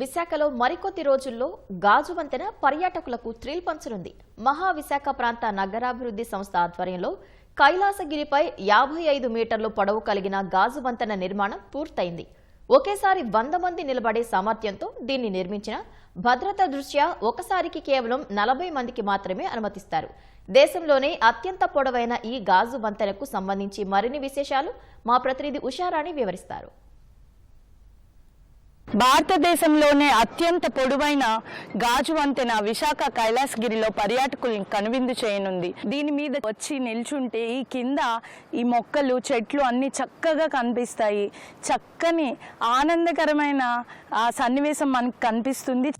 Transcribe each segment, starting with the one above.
విశాఖలో మరికొద్ది రోజుల్లో గాజు వంతెన పర్యాటకులకు థ్రిల్ పంచనుంది. మహా విశాఖ ప్రాంత నగరాభివృద్ధి సంస్థ ఆధ్వర్యంలో కైలాసగిరిపై యాభై ఐదు మీటర్లు పొడవు కలిగిన గాజు వంతెన నిర్మాణం పూర్తయింది. ఒకేసారి వంద మంది నిలబడే సామర్థ్యంతో దీన్ని నిర్మించిన భద్రత దృష్ట్యా ఒకసారికి కేవలం నలభై మందికి మాత్రమే అనుమతిస్తారు. దేశంలోనే అత్యంత పొడవైన ఈ గాజు వంతెనకు సంబంధించి మరిన్ని విశేషాలు మా ప్రతినిధి ఉషారాణి వివరిస్తారు. భారతదేశంలోనే అత్యంత పొడవైన గాజు వంతెన విశాఖ కైలాసగిరిలో పర్యాటకులను కనువిందు చేయనుంది. దీని మీద వచ్చి నిల్చుంటే ఈ కింద ఈ మొక్కలు చెట్లు అన్ని చక్కగా కనిపిస్తాయి. చక్కని ఆనందకరమైన ఆ సన్నివేశం మనకు కనిపిస్తుంది.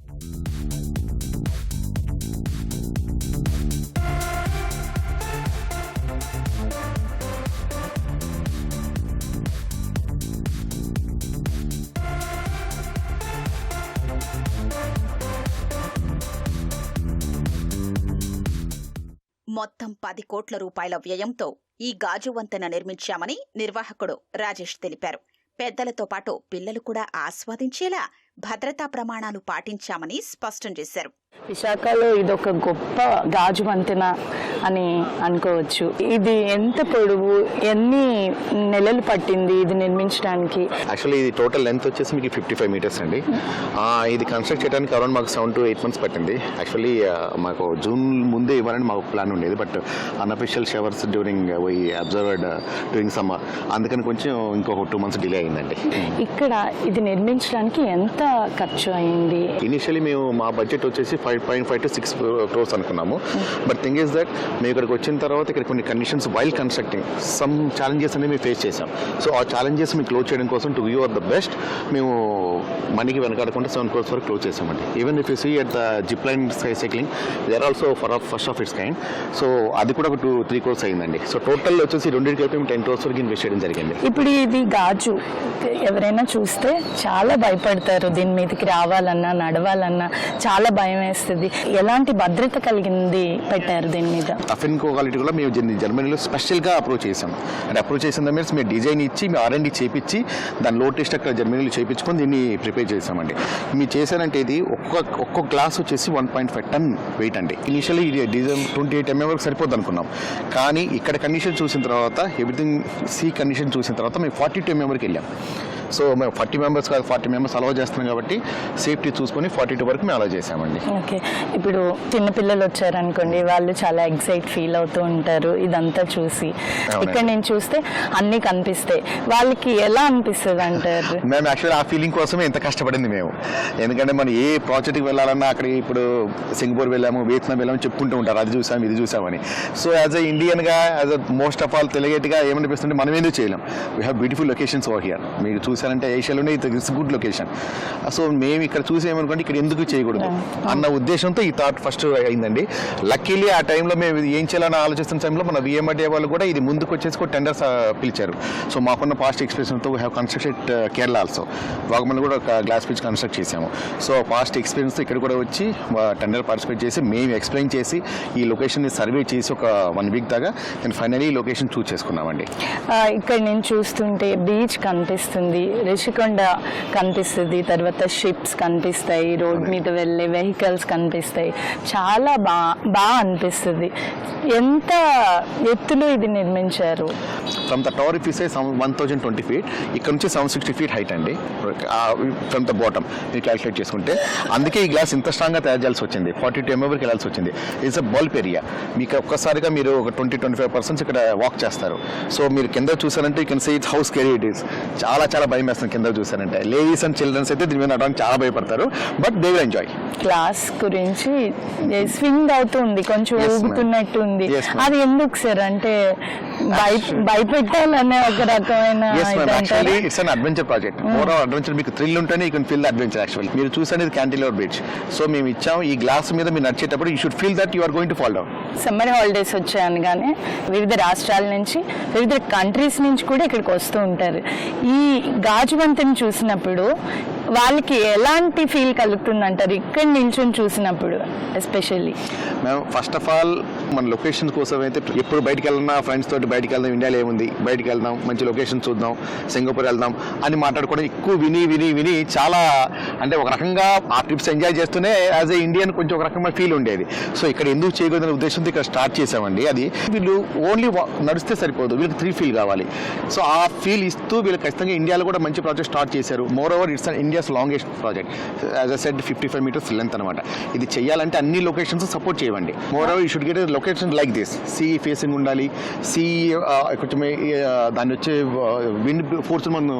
మొత్తం పది కోట్ల రూపాయల వ్యయంతో ఈ గాజు వంతెన నిర్మించామని నిర్వాహకుడు రాజేష్ తెలిపారు. పెద్దలతో పాటు పిల్లలు కూడా ఆస్వాదించేలా భద్రతా ప్రమాణాలు పాటించామని స్పష్టం చేశారు. విశాఖలో ఇది ఒక గొప్ప గాజు వంతెన అని అనుకోవచ్చు. ఇది ఎంత పొడవు ఎన్ని నెలలు పట్టింది ఇది నిర్మించడానికి? యాక్చువల్లీ ఇది టోటల్ లెంత్ వచ్చేసి మీకు ఫిఫ్టీ ఫైవ్ మీటర్స్ అండి ఆ, ఇది కన్స్ట్రక్ట్ చేయడానికి అరౌండ్ మాకు సెవెన్ టు ఎయిట్ మంత్స్ పట్టింది. యాక్చువల్లీ మాకు జూన్ ముందే ఇవ్వాలని మాకు ప్లాన్ ఉండేది but unofficial showers during we observed during summer అందుకని కొంచెం ఇంకొక టూ మంత్స్ డిలే అయిందండి. ఇక్కడ ఇది నిర్మించడానికి ఎంత ఖర్చు అయింది? ఇనిషియలీ మేము మా బడ్జెట్ వచ్చేసి five point five to six crores అనుకున్నాము. బట్ థింగ్ ఇస్ దట్ మేము ఇక్కడికి వచ్చిన తర్వాత ఇక్కడ కొన్ని conditions while constructing some challenges అనేవి మేము ఫేస్ చేసాం సో ఆ ఛాలెంజెస్ మీకు క్లోజ్ చేయడం కోసం to you are the best మేము మనీకి వెనకాడకుండా సెవెన్ క్రోర్స్ వరకు క్లోజ్ చేసామండి even if you see at the zip line sky cycling there also for first of its kind so అది కూడా ఒక టూ త్రీ క్రోర్స్ అయిందండి. సో టోటల్ వచ్చేసి రెండింటికి అయితే మేము టెన్ క్రోర్స్ వరకు ఇన్వెస్ట్ చేయడం జరిగింది. ఇప్పుడు ఇది గాజు. ఎవరైనా చూస్తే చాలా భయపడతారు దీని మీదకి రావాలన్నా నడవాలన్నా. చాలా భయం వేస్తుంది ఎలాంటి భద్రత కలిగింది పెట్టారు దీని మీద? అఫిన్ క్వాలిటీ కూడా మేము జర్మనీలో స్పెషల్గా అప్రోచ్ చేసాం అంటే అప్రోచ్ చేసిన మీన్స్ మేము డిజైన్ ఇచ్చి మేము ఆర్ఎండి చేపించి దాని లో టెస్ట్ అక్కడ జర్మనీలో చేయించుకొని దీన్ని ప్రిపేర్ చేసామండి మీరు చేశారంటే ఇది ఒక్కొక్క ఒక్కొక్క గ్లాస్ వచ్చేసి one point five ton weight అండి. ఇనిషియల్లీ ఇది డిజైన్ ట్వంటీ ఎయిట్ ఎంఎం వరకు సరిపోద్ది అనుకున్నాం. కానీ ఇక్కడ కండిషన్ చూసిన తర్వాత ఎవ్రీథింగ్ సీ కండిషన్ చూసిన తర్వాత మేము ఫార్టీ టూ ఎంఎం వరకు వెళ్ళాం. సో మేము ఫార్టీ మెంబర్స్ కాదు ఫార్టీ మెంబర్స్ అలౌ చేస్తున్నాం కాబట్టి సేఫ్టీ చూసుకొని ఫార్టీ టూ వరకు మేము అలౌ చేసామండి ఓకే. ఇప్పుడు చిన్న పిల్లలు వచ్చారనుకోండి వాళ్ళు చాలా ఎగ్జైట్ ఫీల్ అవుతూ ఉంటారు ఇదంతా చూసి. ఇక్కడ నేను చూస్తే అన్నీ కనిపిస్తాయి. వాళ్ళకి ఎలా అనిపిస్తుంది అంటారు? మేము యాక్చువల్లీ ఆ ఫీలింగ్ కోసమే ఎంత కష్టపడింది మేము. ఎందుకంటే మనం ఏ ప్రాజెక్ట్కి వెళ్ళాలన్నా అక్కడ ఇప్పుడు సింగపూర్ వెళ్ళాము వియత్నాం వెళ్ళాము చెప్పుకుంటూ ఉంటారు. అది చూసాం ఇది చూసామని. So as a ఇండియన్గా as a most of all తెలియట్గా ఏమనిపిస్తుంటే మనం ఎందుకు చేయలేం? We have beautiful locations over here మీరు చూసారంటే ఏషియాలోనే ఇట్స్ గుడ్ లొకేషన్ సో మేము ఇక్కడ చూసి ఏమనుకోండి ఇక్కడ ఎందుకు చేయకూడదు? అన్న ఉద్దేశంతో ఈ థాట్ ఫస్ట్ అయిందండి. లక్కీలీ ఆ టైంలో మేము ఇది ఏం చేయాలని ఆలోచిస్తున్న టైంలో మన విఎంఆర్డీ వాళ్ళు కూడా ఇది ముందుకు వచ్చేసి ఒక టెండర్స్ పిలిచారు. సో మాకున్న పాస్ట్ ఎక్స్పీరియన్స్తో we have constructed Kerala also Vagamon కూడా ఒక గ్లాస్ పిచ్ కన్స్ట్రక్ట్ చేసాము సో పాస్ట్ ఎక్స్పీరియన్స్ ఇక్కడ కూడా వచ్చి టెండర్ పార్టిసిపేట్ చేసి మేము ఎక్స్ప్లెయిన్ చేసి ఈ లొకేషన్ని సర్వే చేసి ఒక వన్ వీక్ దాకా నేను ఫైనలీ లొకేషన్ చూస్ చేసుకున్నామండి. ఇక్కడ నేను చూస్తుంటే బీచ్ కనిపిస్తుంది. రిషికొండ కనిపిస్తుంది తర్వాత షిప్స్ కనిపిస్తాయి రోడ్ మీద వెళ్ళే వెహికల్స్ కనిపిస్తాయి. చాలా బా బాగా అనిపిస్తుంది. ఎంత ఎత్తులో ఇది నిర్మించారు? From the tower if say one thousand twenty feet ఇక్కడ నుంచి సెవెన్ సిక్స్టీ ఫీట్ హైట్ అండి. ఫ్రమ్ ద బాటమ్ మీరు క్యాలిక్యులేట్ చేసుకుంటే. అందుకే ఈ గ్లాస్ ఇంత స్ట్రాంగ్గా తయారు చేయాల్సి వచ్చింది. ఫార్టీ టూ ఎంఎవర్కి వెళ్ళాల్సి వచ్చింది. ఇట్స్ అ బల్బ్ ఏరియా మీకు ఒక్కసారిగా మీరు ఒక ట్వంటీ ట్వంటీ ఫైవ్ పర్సెంట్స్ ఇక్కడ వాక్ చేస్తారు. సో మీరు కింద చూసారంటే you can see it's how scary it is చాలా చాలా భయం వేస్తుంది కింద చూసారంటే లేడీస్ అండ్ చిల్డ్రన్స్ అయితే దీని మీద నడవడానికి చాలా భయపడతారు. But they will enjoy class గురించి స్వింగ్ అవుతుంది కొంచెం. ఊగుతున్నట్టు ఉంది. అది ఎందుకు సార్ అంటే భయ భయపెట్టాలనే ఒక రకమైన? It's an adventure project overall adventure మీకు థ్రిల్ ఉంటేనే you can feel the adventure actually మీరు చూసనేది క్యాంటిలివర్ బీచ్ సో మేము ఇచ్చాం. ఈ గ్లాస్ మీద మీరు నడిచేటప్పుడు you should feel that you are going to fall summer holidays వచ్చాయనగానే వివిధ రాష్ట్రాల నుంచి వివిధ కంట్రీస్ నుంచి కూడా ఇక్కడికి వస్తూ ఉంటారు. ఈ గాజువంతిని చూసినప్పుడు వాళ్ళకి ఎలాంటి ఫీల్ కలుగుతుంది అంటారు ఇక్కడ నిల్చొని చూసినప్పుడు ఎస్పెషల్లీ మేము ఫస్ట్ ఆఫ్ ఆల్ మన లొకేషన్ కోసం అయితే ఎప్పుడు బయటికి వెళ్ళినా ఫ్రెండ్స్ తోటి బయటికి వెళ్దాం ఇండియాలో ఏముంది? బయటికి వెళ్దాం మంచి లొకేషన్ చూద్దాం సింగపూర్ వెళ్దాం అని మాట్లాడుకోవడం ఎక్కువ విని విని విని చాలా అంటే ఒక రకంగా ఆ ట్రిప్స్ ఎంజాయ్ చేస్తూనే యాజ్ ఏ ఇండియన్ కొంచెం ఒక రకమైన ఫీల్ ఉండేది. సో ఇక్కడ ఎందుకు చేయకూడదనే ఉద్దేశంతో ఇక్కడ స్టార్ట్ చేసామండి అది వీళ్ళు ఓన్లీ నడిస్తే సరిపోదు. వీళ్ళకి త్రీ ఫీల్ కావాలి. సో ఆ ఫీల్ ఇస్తూ వీళ్ళు ఖచ్చితంగా ఇండియాలో కూడా మంచి ప్రాజెక్ట్ స్టార్ట్ చేశారు. Moreover it's India's longest project as I said fifty five meters length అనమాట ఇది చేయాలంటే అన్ని లొకేషన్స్ సపోర్ట్ చేయండి moreover you should get location like this sea facing ఉండాలి. సీ కొంచెం ఆ, దాన్ని వచ్చే విండ్ ఫోర్స్ మనం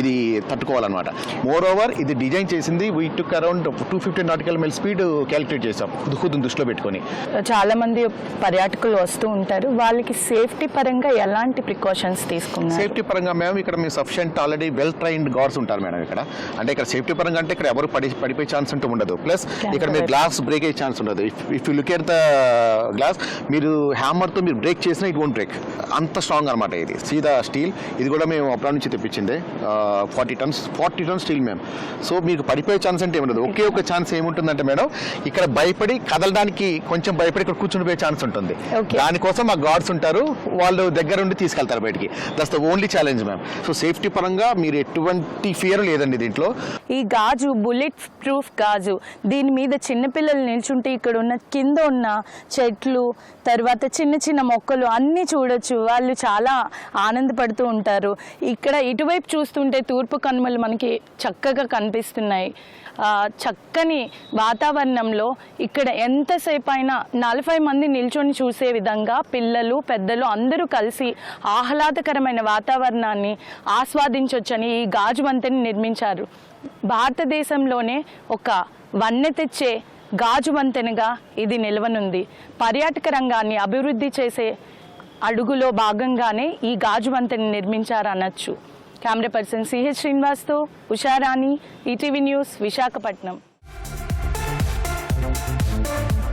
ఇది తట్టుకోవాలన్నమాట. మోర్ ఓవర్ ఇది డిజైన్ చేసింది we took around two fifty nautical mile speed calculate చేసాం దుఃఖుని దృష్టిలో పెట్టుకొని. చాలా మంది పర్యాటకులు వస్తూ ఉంటారు. వాళ్ళకి సేఫ్టీ పరంగా ఎలాంటి ప్రికాషన్స్ తీసుకున్నారు? సేఫ్టీ పరంగా మేము ఇక్కడ మీ sufficient already well trained guards ఉంటారు మేడం ఇక్కడ. అంటే ఇక్కడ సేఫ్టీ పరంగా అంటే ఇక్కడ ఎవరు పడి పడిపోయే ఛాన్స్ అంటూ ఉండదు. ప్లస్ ఇక్కడ మీరు గ్లాస్ బ్రేక్ అయ్యే ఛాన్స్ ఉండదు. If you look at the glass మీరు హ్యామర్తో మీరు బ్రేక్ చేసినా ఇట్ వోంట్ బ్రేక్ అంత స్ట్రాంగ్ అనమాట ఇది. సీదా స్టీల్ ఇది కూడా మేము అప్పుడు నుంచి తెప్పించింది. Forty tons forty tons steel మేము సో మీకు పడిపోయే ఛాన్స్ అంటే ఏముండదు. ఒకే ఒక ఛాన్స్ ఏముంటుందంటే మేడం ఇక్కడ భయపడి కదలడానికి కొంచెం భయపడి ఇక్కడ కూర్చుండిపోయే ఛాన్స్ ఉంటుంది. దానికోసం మా గార్డ్స్ ఉంటారు. వాళ్ళు దగ్గర ఉండి తీసుకెళ్తారు బయటికి. That's the only challenge ma'am so safety పరంగా మీరు ఎటువంటి ఫియర్ లేదండి దీంట్లో. ఈ గాజు బుల్లెట్ ప్రూఫ్ గాజు. దీని మీద చిన్నపిల్లలు నిల్చుంటే ఇక్కడ ఉన్న కింద ఉన్న చెట్లు తర్వాత చిన్న చిన్న మొక్కలు అన్నీ చూడొచ్చు. వాళ్ళు చాలా ఆనందపడుతూ ఉంటారు. ఇక్కడ ఇటువైపు చూస్తుంటే తూర్పు కనుమలు మనకి చక్కగా కనిపిస్తున్నాయి. ఆ, చక్కని వాతావరణంలో ఇక్కడ ఎంతసేపు అయినా నలభై మంది నిల్చొని చూసే విధంగా పిల్లలు పెద్దలు అందరూ కలిసి ఆహ్లాదకరమైన వాతావరణాన్ని ఆస్వాదించవచ్చని ఈ గాజు వంతెని నిర్మించారు. భారతదేశంలోనే ఒక వన్నె తెచ్చే గాజు వంతెనగా ఇది నిలవనుంది. పర్యాటక రంగాన్ని అభివృద్ధి చేసే అడుగులో భాగంగానే ఈ గాజు వంతెన కెమెరా పర్సన్ సిహెచ్ శ్రీనివాస్తో ఉషారాణి ఈటీవీ న్యూస్ విశాఖపట్నం.